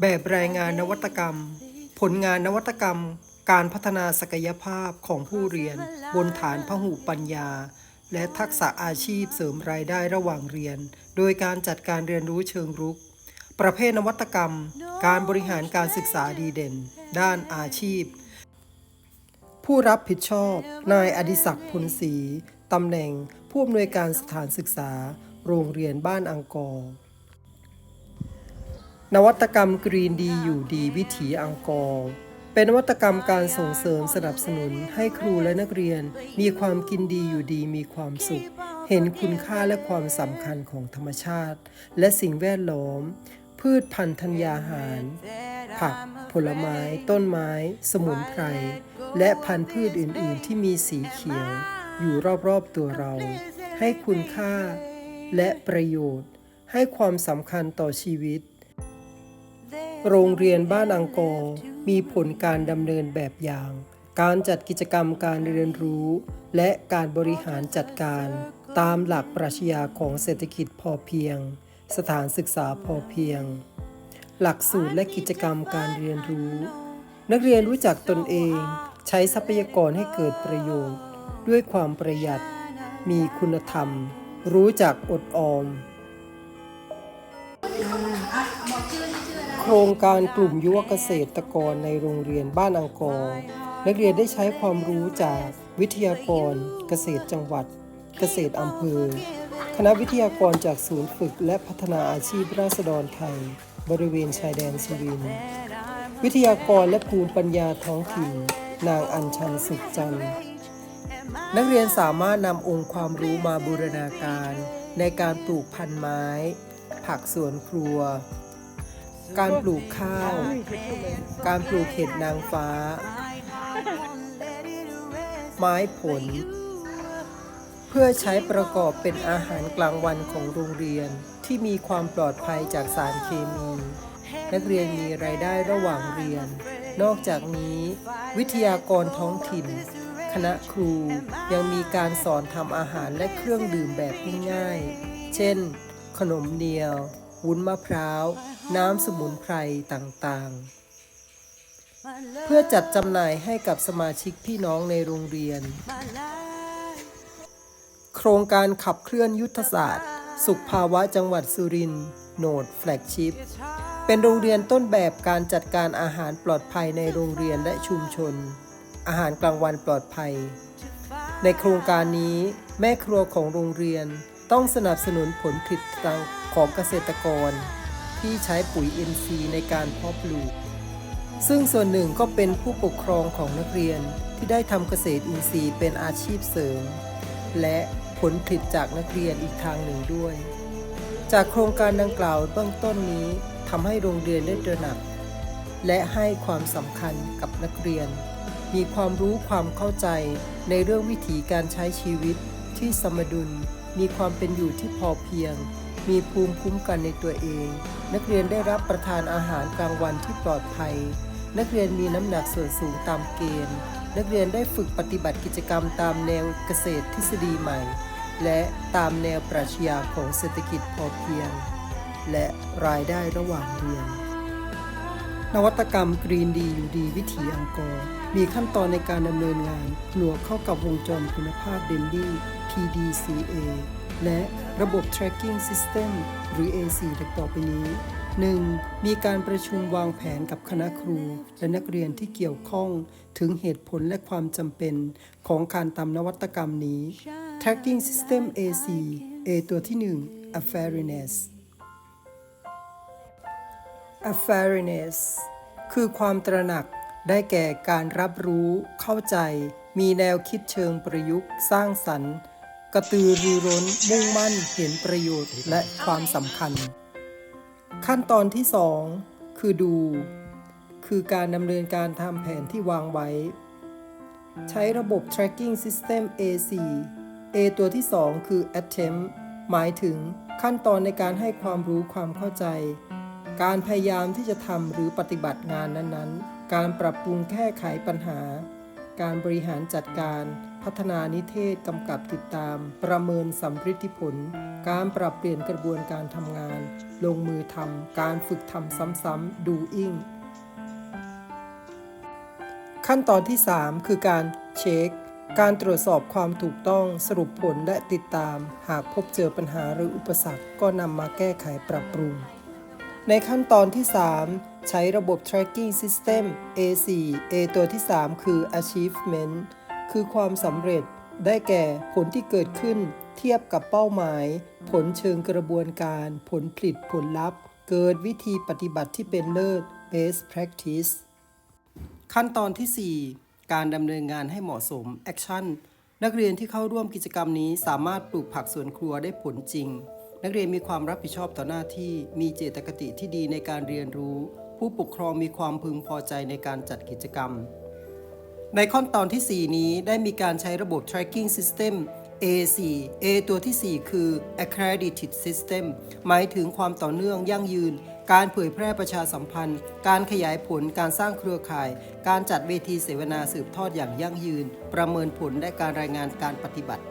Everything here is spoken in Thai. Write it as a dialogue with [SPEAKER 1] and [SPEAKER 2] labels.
[SPEAKER 1] แบบรายงานนวัตกรรม ผลงานนวัตกรรม การพัฒนาศักยภาพของผู้เรียน บนฐานพหุปัญญา และทักษะอาชีพเสริมรายได้ระหว่างเรียน โดยการจัดการเรียนรู้เชิงรุก ประเภทนวัตกรรม การบริหารการศึกษาดีเด่น ด้านอาชีพ ผู้รับผิดชอบ นายอดิศักดิ์พลศรีตำแหน่ง ผู้อำนวยการสถานศึกษา โรงเรียนบ้านอังกอร์ นวัตกรรมกรีนดีอยู่ดีวิถีอังกอร์ เป็นนวัตกรรมการส่งเสริมสนับสนุนให้ครูและนักเรียน มีความกินดีอยู่ดีมีความสุข เห็นคุณค่าและความสำคัญของธรรมชาติ และสิ่งแวดล้อม พืชพันธุ์ธัญญาหาร ผัก ผลไม้ ต้นไม้ สมุนไพร และพันธุ์พืชอื่น ๆ ที่มีสีเขียว อยู่รอบ ๆ ตัวเรา ให้คุณค่าและประโยชน์ ให้ความสำคัญต่อชีวิต โรงเรียนบ้านอังกอร์มีผลการดำเนินแบบอย่าง การจัดกิจกรรมการเรียนรู้ และการบริหารจัดการ ตามหลักปรัชญาของเศรษฐกิจพอเพียง สถานศึกษาพอเพียง หลักสูตรและกิจกรรมการเรียนรู้ นักเรียนรู้จักตนเอง ใช้ทรัพยากรให้เกิดประโยชน์ ด้วยความประหยัด มีคุณธรรม รู้จักอดออม โครงการกลุ่มยุวเกษตรกรในโรงเรียนบ้านอังกอร์นักเรียนได้ใช้ความรู้จากวิทยากร เกษตรจังหวัด เกษตรอำเภอ คณะวิทยากรจากศูนย์ฝึกและพัฒนาอาชีพราษฎรไทย บริเวณชายแดนสุรินทร์วิทยากรและภูมิปัญญาท้องถิ่น นางอัญชันสุขจันทร์นักเรียนสามารถนำองค์ความรู้มาบูรณาการ ในการปลูกพันธุ์ไม้ ผักสวนครัว การปลูกข้าว การปลูกเห็ดนางฟ้า ไม้ผล เพื่อใช้ประกอบเป็นอาหารกลางวันของโรงเรียนที่มีความปลอดภัยจากสารเคมี นักเรียนมีรายได้ระหว่างเรียน นอกจากนี้ วิทยากรท้องถิ่น คณะครูยังมีการสอนทำอาหารและเครื่องดื่มแบบง่ายๆ เช่น ขนมเนียว วุ้นมะพร้าว น้ำสมุนไพรต่างๆ เพื่อจัดจำหน่ายให้กับสมาชิกพี่น้องในโรงเรียน โครงการขับเคลื่อนยุทธศาสตร์ สุขภาวะจังหวัดสุรินทร์โนดแฟลกชิพเป็นโรงเรียนต้นแบบการจัดการอาหารปลอดภัยในโรงเรียนและชุมชน อาหารกลางวันปลอดภัย ในโครงการนี้แม่ครัวของโรงเรียนต้องสนับสนุนผลผลิตทาง ของเกษตรกรที่ใช้ปุ๋ย NC ในการเพาะปลูก ซึ่งส่วนหนึ่งก็เป็นผู้ปกครองของนักเรียนที่ได้ทำเกษตรอินทรีย์เป็นอาชีพเสริม และผลผลิตจากนักเรียนอีกทางหนึ่งด้วย จากโครงการดังกล่าวเบื้องต้นนี้ทำให้โรงเรียนได้ตระหนัก และให้ความสำคัญกับนักเรียน มีความรู้ความเข้าใจในเรื่องวิถีการใช้ชีวิตที่สมดุลมีความเป็นอยู่ที่พอเพียง มีภูมิคุ้มกันในตัวเอง นักเรียนได้รับประทานอาหารกลางวันที่ปลอดภัย นักเรียนมีน้ำหนักส่วนสูงตามเกณฑ์ นักเรียนได้ฝึกปฏิบัติกิจกรรมตามแนวเกษตรทฤษฎีใหม่ และตามแนวปรัชญาของเศรษฐกิจพอเพียง และรายได้ระหว่างเรียน นวัตกรรมกรีนดีอยู่ดีวิถีอังกอร์มีขั้นตอนในการดำเนินงานหนวกเข้ากับวงจรคุณภาพเดนดี้ PDCA และระบบ tracking system หรือ AC ดังต่อไปนี้ 1. มีการประชุมวางแผนกับคณะครู และนักเรียนที่เกี่ยวข้องถึงเหตุผลและความจำเป็นของการทำนวัตกรรมนี้ tracking system AC A ตัวที่ 1 Awareness Awareness คือความตระหนักได้แก่การรับรู้ เข้าใจ มีแนวคิดเชิงประยุกต์ สร้างสรรค์ กระตือรือร้นมุ่งมั่นเห็นประโยชน์และความสำคัญ ขั้นตอนที่ 2 คือดู คือการดำเนินการทำแผนที่วางไว้ ใช้ระบบ tracking system A4 A ตัวที่ 2 คือ attempt หมายถึงขั้นตอนในการให้ความรู้ความเข้าใจ การพยายามที่จะทำหรือปฏิบัติงานนั้นๆ การปรับปรุงแก้ไขปัญหา การบริหารจัดการ พัฒนานิเทศกำกับติดตาม ประเมินสัมฤทธิผล การปรับเปลี่ยนกระบวนการทำงาน ลงมือทำการฝึกทำซ้ำๆ doing ขั้นตอนที่ 3 คือการเช็ค การตรวจสอบความถูกต้องสรุปผลและติดตาม หากพบเจอปัญหาหรืออุปสรรคก็นำมาแก้ไขปรับปรุง ในขั้นตอนที่ 3 ใช้ระบบ tracking system A4 A ตัวที่ 3 คือ achievement คือความสำเร็จได้แก่ผลที่เกิดขึ้น เทียบกับเป้าหมาย ผลเชิงกระบวนการ ผลผลิตผลลัพธ์ เกิดวิธีปฏิบัติที่เป็นเลิศ best practice ขั้นตอนที่ 4 การดำเนินงานให้เหมาะสม Action นักเรียนที่เข้าร่วมกิจกรรมนี้สามารถปลูกผักสวนครัวได้ผลจริง นักเรียนมีความรับผิดชอบต่อหน้าที่ มีเจตคติที่ดีในการเรียนรู้ ผู้ปกครองมีความพึงพอใจในการจัดกิจกรรม ในขั้นตอนที่ 4 นี้ได้มีการใช้ระบบ tracking system A4 A ตัวที่ 4 คือ accredited system หมายถึงความต่อเนื่องยั่งยืน การเผยแพร่ประชาสัมพันธ์ การขยายผล การสร้างเครือข่าย การจัดเวทีเสวนาสืบทอดอย่างยั่งยืน ประเมินผลและการรายงานการปฏิบัติ